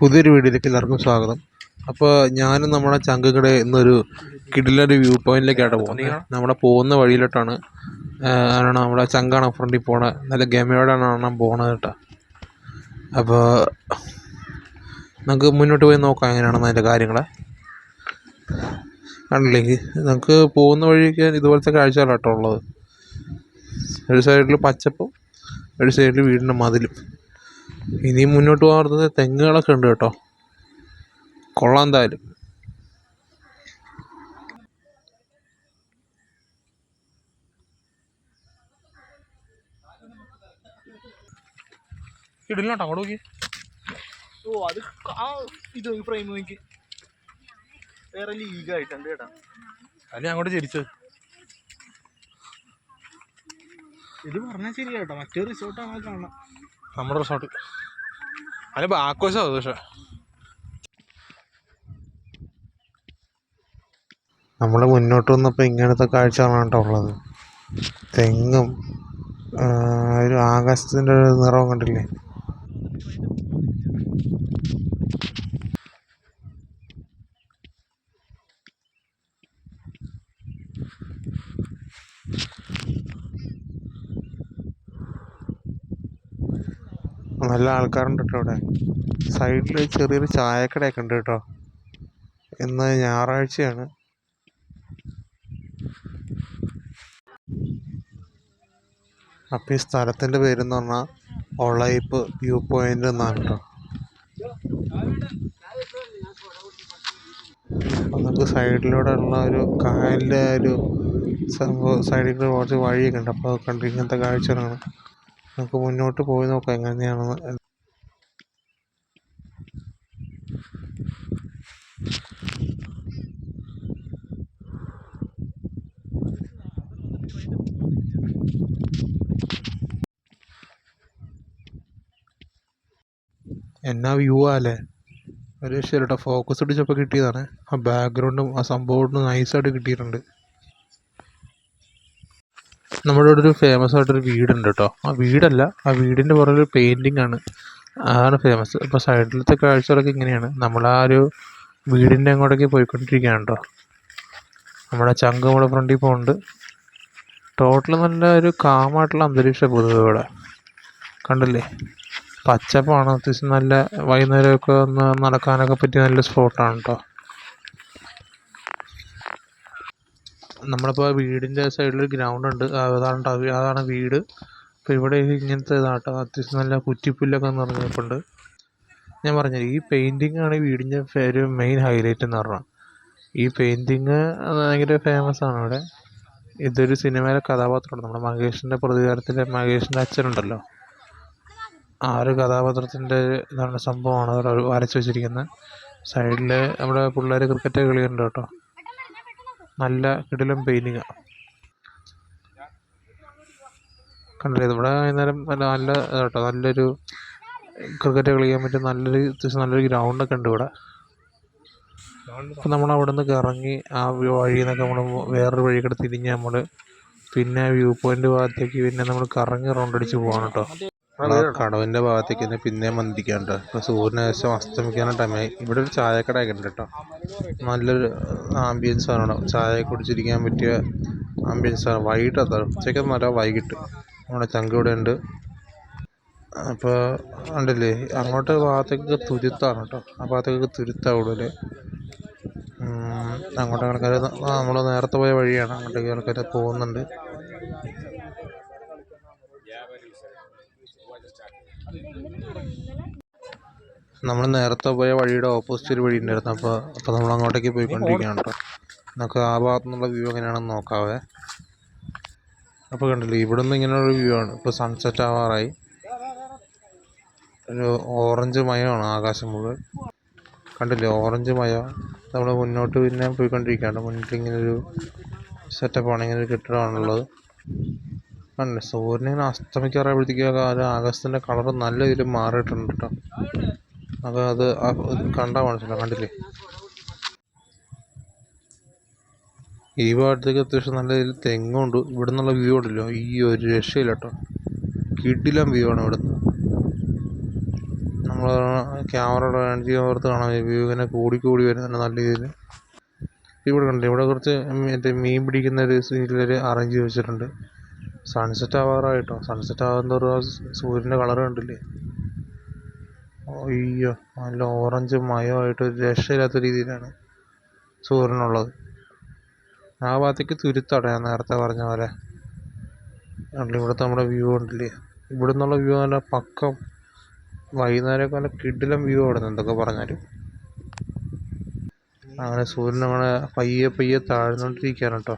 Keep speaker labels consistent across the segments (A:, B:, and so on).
A: പുതിയൊരു വീഡിയോയിലേക്ക് എല്ലാവർക്കും സ്വാഗതം. അപ്പോൾ ഞാനും നമ്മുടെ ചങ്കുകടെ ഇന്നൊരു കിടിലൊരു വ്യൂ പോയിന്റിലേക്കാണ് പോകുന്നത്. നമ്മുടെ പോകുന്ന വഴിയിലോട്ടാണ് ആണ് നമ്മുടെ ചങ്കാണ് ഫ്രണ്ടിൽ പോണ നല്ല ഗമയോടാണ് പോണത് കേട്ടോ. അപ്പോൾ നമുക്ക് മുന്നോട്ട് പോയി നോക്കാം എങ്ങനെയാണെന്ന് അതിന്റെ കാര്യങ്ങൾ കണ്ടില്ലെങ്കിൽ നമുക്ക് പോകുന്ന വഴിയൊക്കെ ഇതുപോലത്തെ കാഴ്ചകളാണ് കേട്ടോ ഉള്ളത്. ഒരു സൈഡിൽ പച്ചപ്പും ഒരു സൈഡിൽ വീടിന്റെ മതിലും. ഇനിയും മുന്നോട്ട് പോകാറുള്ളത് തെങ്ങുകളൊക്കെ ഉണ്ട് കേട്ടോ. കൊള്ളാം എന്തായാലും. ഇടില്ലോട്ടോ അവിടെ നോക്കി.
B: ഓ അത് ആ ഇത് ഫ്രെയിം നോക്കി. വേറെ ലീഗ് ആയിട്ടുണ്ട് കേട്ടാ.
A: അല്ല അങ്ങോട്ട് ചിരിച്ചത്.
B: ഇത് പറഞ്ഞാൽ ശരിയാട്ടോ മറ്റേ റിസോർട്ടാണ് കാണാം
A: നമ്മുടെ റിസോർട്ട് അതിന് ബാക്കോശം അത് പക്ഷേ നമ്മൾ മുന്നോട്ട് വന്നപ്പോൾ ഇങ്ങനത്തെ കാഴ്ചകളാണ് കേട്ടോ ഉള്ളത്. തെങ്ങും ഒരു ആകാശത്തിന്റെ ഒരു നിറവും കണ്ടില്ലേ? നല്ല ആൾക്കാരുണ്ട് കേട്ടോ ഇവിടെ സൈഡിൽ ചെറിയൊരു ചായക്കടയൊക്കെ ഉണ്ട് കേട്ടോ. ഇന്ന് ഞായറാഴ്ചയാണ്. അപ്പം ഈ സ്ഥലത്തിന്റെ പേരെന്ന് പറഞ്ഞാൽ ഒളയിപ്പ് വ്യൂ പോയിന്റ് എന്നാണ് കേട്ടോ. നമുക്ക് സൈഡിലൂടെ ഉള്ള ഒരു കായലിന്റെ ഒരു സംഭവം സൈഡിൽ കുറച്ച് വഴിയൊക്കെ ഉണ്ട്. അപ്പോൾ ഇങ്ങനത്തെ കാഴ്ചകളാണ്. നമുക്ക് മുന്നോട്ട് പോയി നോക്കാം എങ്ങനെയാണെന്ന്. എന്നാ വ്യൂ ആല്ലേ? ഒരു രക്ഷയില്ല ഫോക്കസ് അടിച്ചപ്പോൾ കിട്ടിയതാണ്. ആ ബാക്ക്ഗ്രൗണ്ടും ആ സംഭവം നൈസായിട്ട് കിട്ടിയിട്ടുണ്ട്. നമ്മുടെ ഇവിടെ ഒരു ഫേമസ് ആയിട്ടൊരു വീടുണ്ട് കേട്ടോ ആ വീടല്ല ആ വീടിന്റെ പുറകിൽ പെയിന്റിംഗ് ആണ്. അതാണ് ഫേമസ് ഇപ്പോൾ സൈഡിലത്തെ കാഴ്ചകളൊക്കെ ഇങ്ങനെയാണ്. നമ്മൾ ആ ഒരു വീടിന്റെ അങ്ങോട്ടേക്ക് പോയിക്കൊണ്ടിരിക്കുകയാണ് കേട്ടോ നമ്മുടെ ചങ്ക് നമ്മുടെ ഫ്രണ്ടിൽ പോകുന്നുണ്ട് ടോട്ടൽ നല്ല ഒരു കാമായിട്ടുള്ള അന്തരീക്ഷം പൊതുവെ ഇവിടെ. കണ്ടില്ലേ? പച്ചപ്പാണ്. അത്യാവശ്യം നല്ല വൈകുന്നേരമൊക്കെ ഒന്ന് നടക്കാനൊക്കെ പറ്റിയ നല്ല സ്പോട്ടാണ് കേട്ടോ നമ്മളിപ്പോൾ വീടിന്റെ സൈഡിൽ ഗ്രൗണ്ട് ഉണ്ട്. അതാണ് അതാണ് വീട്. അപ്പോൾ ഇവിടെ ഇങ്ങനത്തെ ഇതാട്ടോ. അത്യാവശ്യം നല്ല കുറ്റിപ്പുല്ലൊക്കെ നിറഞ്ഞിട്ടുണ്ട്. ഞാൻ പറഞ്ഞു ഈ പെയിന്റിംഗ് ആണ് ഈ വീടിന്റെ ഒരു മെയിൻ ഹൈലൈറ്റ് എന്ന് പറഞ്ഞാൽ ഈ പെയിന്റിങ് ഭയങ്കര ഫേമസ് ആണ് ഇവിടെ. ഇതൊരു സിനിമയിലെ കഥാപാത്രമാണ്. നമ്മുടെ മഹേഷിന്റെ പ്രതികാരത്തിലെ മഹേഷിന്റെ അച്ഛനുണ്ടല്ലോ. ആ ഒരു കഥാപാത്രത്തിന്റെ ഇതാണ് സംഭവമാണ് അവിടെ വരച്ച് വെച്ചിരിക്കുന്നത്. സൈഡിൽ നമ്മുടെ പിള്ളേർ ക്രിക്കറ്റ് കളിയുണ്ട് കേട്ടോ. നല്ല കിടിലം പെയിന്റിങ്ങാണ് കണ്ടില്ലേ? ഇവിടെ വൈകുന്നേരം നല്ല നല്ല കേട്ടോ നല്ലൊരു ക്രിക്കറ്റ് കളിക്കാൻ പറ്റിയ നല്ലൊരു അത്യാവശ്യം നല്ലൊരു ഗ്രൗണ്ടൊക്കെ ഉണ്ട് ഇവിടെ. അപ്പം നമ്മൾ അവിടെ നിന്ന് ഇറങ്ങി ആ വഴിയിൽ നിന്നൊക്കെ നമ്മൾ വേറൊരു വഴിക്കൂടെ തിരിഞ്ഞ് നമ്മൾ പിന്നെ വ്യൂ പോയിന്റ് ഭാഗത്തേക്ക് പിന്നെ നമ്മൾ കറങ്ങി റൗണ്ട് അടിച്ച് പോവാണ് കേട്ടോ. കടവിന്റെ ഭാഗത്തേക്ക് തന്നെ പിന്നെയും മന്തിക്കാണ്ട്. ഇപ്പോൾ സൂര്യന് ശേഷം അസ്തമിക്കാനുള്ള ടൈമായി ഇവിടെ ഒരു ചായക്കടയൊക്കെ ഉണ്ട് കേട്ടോ നല്ലൊരു ആംബിയൻസ് ആണ് ചായ കുടിച്ചിരിക്കാൻ പറ്റിയ ആംബിയൻസ് ആണ് വൈകിട്ട് അത്ര ഉച്ചയ്ക്ക് നല്ല വൈകിട്ട്. നമ്മുടെ ചങ്ക ഇവിടെ ഉണ്ട്. അപ്പോൾ ഉണ്ടല്ലേ അങ്ങോട്ട് ഭാഗത്തേക്ക് തുരുത്താണ് കേട്ടോ ആ ഭാഗത്തേക്ക് തുരുത്താണ് കൂടുതൽ അങ്ങോട്ട് ആൾക്കാർ നമ്മൾ നേരത്തെ പോയ വഴിയാണ്. അങ്ങോട്ടേക്ക് ആൾക്കാർ പോകുന്നുണ്ട്. നമ്മൾ നേരത്തെ പോയ വഴിയുടെ ഓപ്പോസിറ്റ് വഴി ഉണ്ടായിരുന്നു അപ്പോൾ അപ്പോൾ നമ്മൾ അങ്ങോട്ടേക്ക് പോയിക്കൊണ്ടിരിക്കുകയാണ് കേട്ടോ. നമുക്ക് ആ ഭാഗത്തു നിന്നുള്ള വ്യൂ എങ്ങനെയാണെന്ന് നോക്കാവേ. അപ്പോൾ കണ്ടില്ലേ ഇവിടെ നിന്ന് ഇങ്ങനെയുള്ള വ്യൂ ആണ്. ഇപ്പോൾ സൺസെറ്റ് ആവാറായി. ഒരു ഓറഞ്ച് മയമാണ് ആകാശം മുഴുവൻ. കണ്ടില്ലേ ഓറഞ്ച് മയ. നമ്മൾ മുന്നോട്ട് പിന്നെ പോയിക്കൊണ്ടിരിക്കുകയാണ്. മുന്നിട്ട് ഇങ്ങനെ ഒരു സെറ്റപ്പാണ് ഇങ്ങനെ ഒരു കെട്ടിടമാണുള്ളത്. കണ്ടില്ലേ സൂര്യനെ ഇങ്ങനെ അസ്തമിക്കാറായപ്പോഴത്തേക്കും ആ ആകാശത്തിന്റെ കളർ നല്ല രീതിയിൽ മാറിയിട്ടുണ്ട് കേട്ടോ. അത് അത് കണ്ടാൽ മനസ്സിലാവും കണ്ടില്ലേ? ഈ ഭാഗത്തേക്ക് അത്യാവശ്യം നല്ല രീതിയിൽ തെങ്ങുണ്ട്. ഇവിടെ നിന്നുള്ള വ്യൂ ഉണ്ടല്ലോ. ഈ ഒരു രക്ഷയില്ല കേട്ടോ. കിടിലം വ്യൂ ആണ് ഇവിടുന്ന്. നമ്മൾ ക്യാമറയുടെ കാണിച്ച് ഓർത്ത് കാണാൻ വ്യൂ ഇങ്ങനെ കൂടി കൂടി വരുന്നുണ്ട് നല്ല രീതിയിൽ. ഇവിടെ കണ്ടില്ലേ? ഇവിടെ കുറച്ച് മറ്റേ മീൻ പിടിക്കുന്ന ഒരു സീനിലൊരു അറേഞ്ച് വെച്ചിട്ടുണ്ട്. സൺസെറ്റ് ആവാറായിട്ടോ. സൺസെറ്റ് ആകുന്നതോറും ആ സൂര്യന്റെ കളർ കണ്ടില്ലേ? അയ്യോ നല്ല ഓറഞ്ച് മയമായിട്ട് ഒരു രക്ഷയില്ലാത്ത രീതിയിലാണ് സൂര്യനുള്ളത്. ആ ഭാഗത്തേക്ക് തുരുത്താണ് ഞാൻ നേരത്തെ പറഞ്ഞ പോലെ. ഇവിടുത്തെ നമ്മുടെ വ്യൂ ഉണ്ടല്ലേ ഇവിടെ നിന്നുള്ള വ്യൂ നല്ല പക്കം വൈകുന്നേരമൊക്കെ നല്ല കിടിലം വ്യൂ നിന്ന് എന്തൊക്കെ പറഞ്ഞാലും. അങ്ങനെ സൂര്യൻ അങ്ങനെ പയ്യെ പയ്യെ താഴ്ന്നുകൊണ്ടിരിക്കുകയാണ് കേട്ടോ.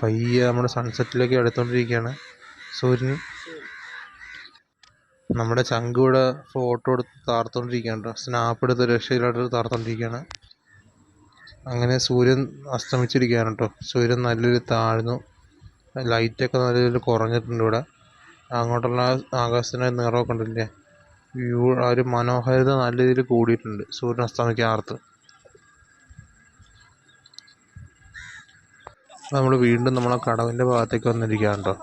A: പയ്യെ നമ്മുടെ സൺസെറ്റിലേക്ക് അടുത്തുകൊണ്ടിരിക്കുകയാണ് സൂര്യൻ നമ്മുടെ ചങ്ക് ഇവിടെ ഫോട്ടോ എടുത്ത് താർത്തോണ്ടിരിക്കുകയാണ് സ്നാപ്പ് എടുത്ത് രക്ഷയിലായിട്ട് താർത്തോണ്ടിരിക്കുകയാണ് അങ്ങനെ സൂര്യൻ അസ്തമിച്ചിരിക്കുകയാണ് കേട്ടോ സൂര്യൻ നല്ലൊരു താഴ്ന്നു. ലൈറ്റൊക്കെ നല്ല രീതിയിൽ കുറഞ്ഞിട്ടുണ്ട് ഇവിടെ. അങ്ങോട്ടുള്ള ആകാശത്തിന്റെ നിറമൊക്കെ ഉണ്ടല്ലേ? വ്യൂ ആ ഒരു മനോഹാരിത നല്ല രീതിയിൽ കൂടിയിട്ടുണ്ട്. സൂര്യൻ അസ്തമിക്കാർത്ത് നമ്മൾ വീണ്ടും നമ്മളെ കടവിന്റെ ഭാഗത്തേക്ക് വന്നിരിക്കുകയാണ് കേട്ടോ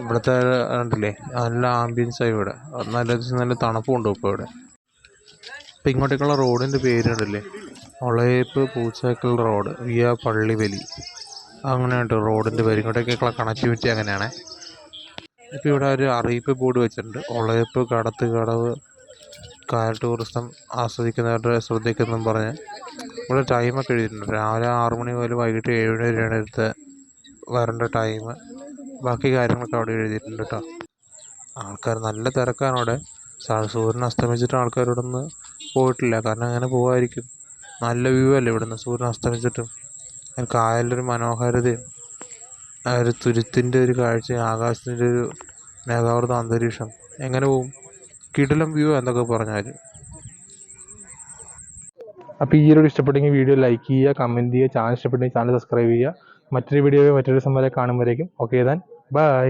A: ഇവിടുത്തെ കണ്ടില്ലേ? നല്ല ആംബിയൻസായി ഇവിടെ. നല്ല നല്ല തണുപ്പുണ്ട് ഇപ്പോൾ ഇവിടെ. ഇപ്പം ഇങ്ങോട്ടേക്കുള്ള റോഡിന്റെ പേര് കണ്ടില്ലേ? ഒളയപ്പ് റോഡ് വിയ പള്ളിവലി അങ്ങനെയുണ്ട് റോഡിന്റെ പേര്. ഇങ്ങോട്ടേക്കുള്ള കണക്ടിവിറ്റി അങ്ങനെയാണേ. ഇപ്പോൾ ഇവിടെ ഒരു അറിയിപ്പ് ബോർഡ് വെച്ചിട്ടുണ്ട്. ഒളയപ്പ് കടത്ത് കടവ് കാർ ടൂറിസം ആസ്വദിക്കുന്നവരുടെ ശ്രദ്ധിക്കുന്നെന്നും പറഞ്ഞ്. ഇവിടെ ടൈമൊക്കെ എഴുതിയിട്ടുണ്ട്. രാവിലെ ആറ് മണി മുതൽ വൈകിട്ട് ഏഴ് മണി വരെയാണ് ഇവിടുത്തെ വരേണ്ട ടൈം ബാക്കി കാര്യങ്ങളൊക്കെ അവിടെ എഴുതിയിട്ടുണ്ട് കേട്ടോ ആൾക്കാർ നല്ല തിരക്കാണ് അവിടെ. സൂര്യൻ അസ്തമിച്ചിട്ട് ആൾക്കാർ ഇവിടെ നിന്ന് പോയിട്ടില്ല. കാരണം അങ്ങനെ പോവായിരിക്കും. നല്ല വ്യൂ അല്ലേ ഇവിടുന്ന് സൂര്യൻ അസ്തമിച്ചിട്ടും. ഒരു മനോഹാരിതയും ആ ഒരു തുരുത്തിന്റെ ഒരു കാഴ്ച ആകാശത്തിന്റെ ഒരു മേഘാവൃത അന്തരീക്ഷം. എങ്ങനെ പോവും? കിടിലം വ്യൂ എന്നൊക്കെ പറഞ്ഞാലും.
C: അപ്പോൾ ഈ ഒരു ഇഷ്ടപ്പെട്ടെങ്കിൽ വീഡിയോ ലൈക്ക് ചെയ്യുക കമന്റ് ചെയ്യുക ചാനൽ ഇഷ്ടപ്പെട്ടെങ്കിൽ ചാനൽ സബ്സ്ക്രൈബ് ചെയ്യുക. മറ്റൊരു വീഡിയോ മറ്റൊരു ദിവസം കാണുമ്പോഴേക്കും. ഓക്കെ താൻ ബൈ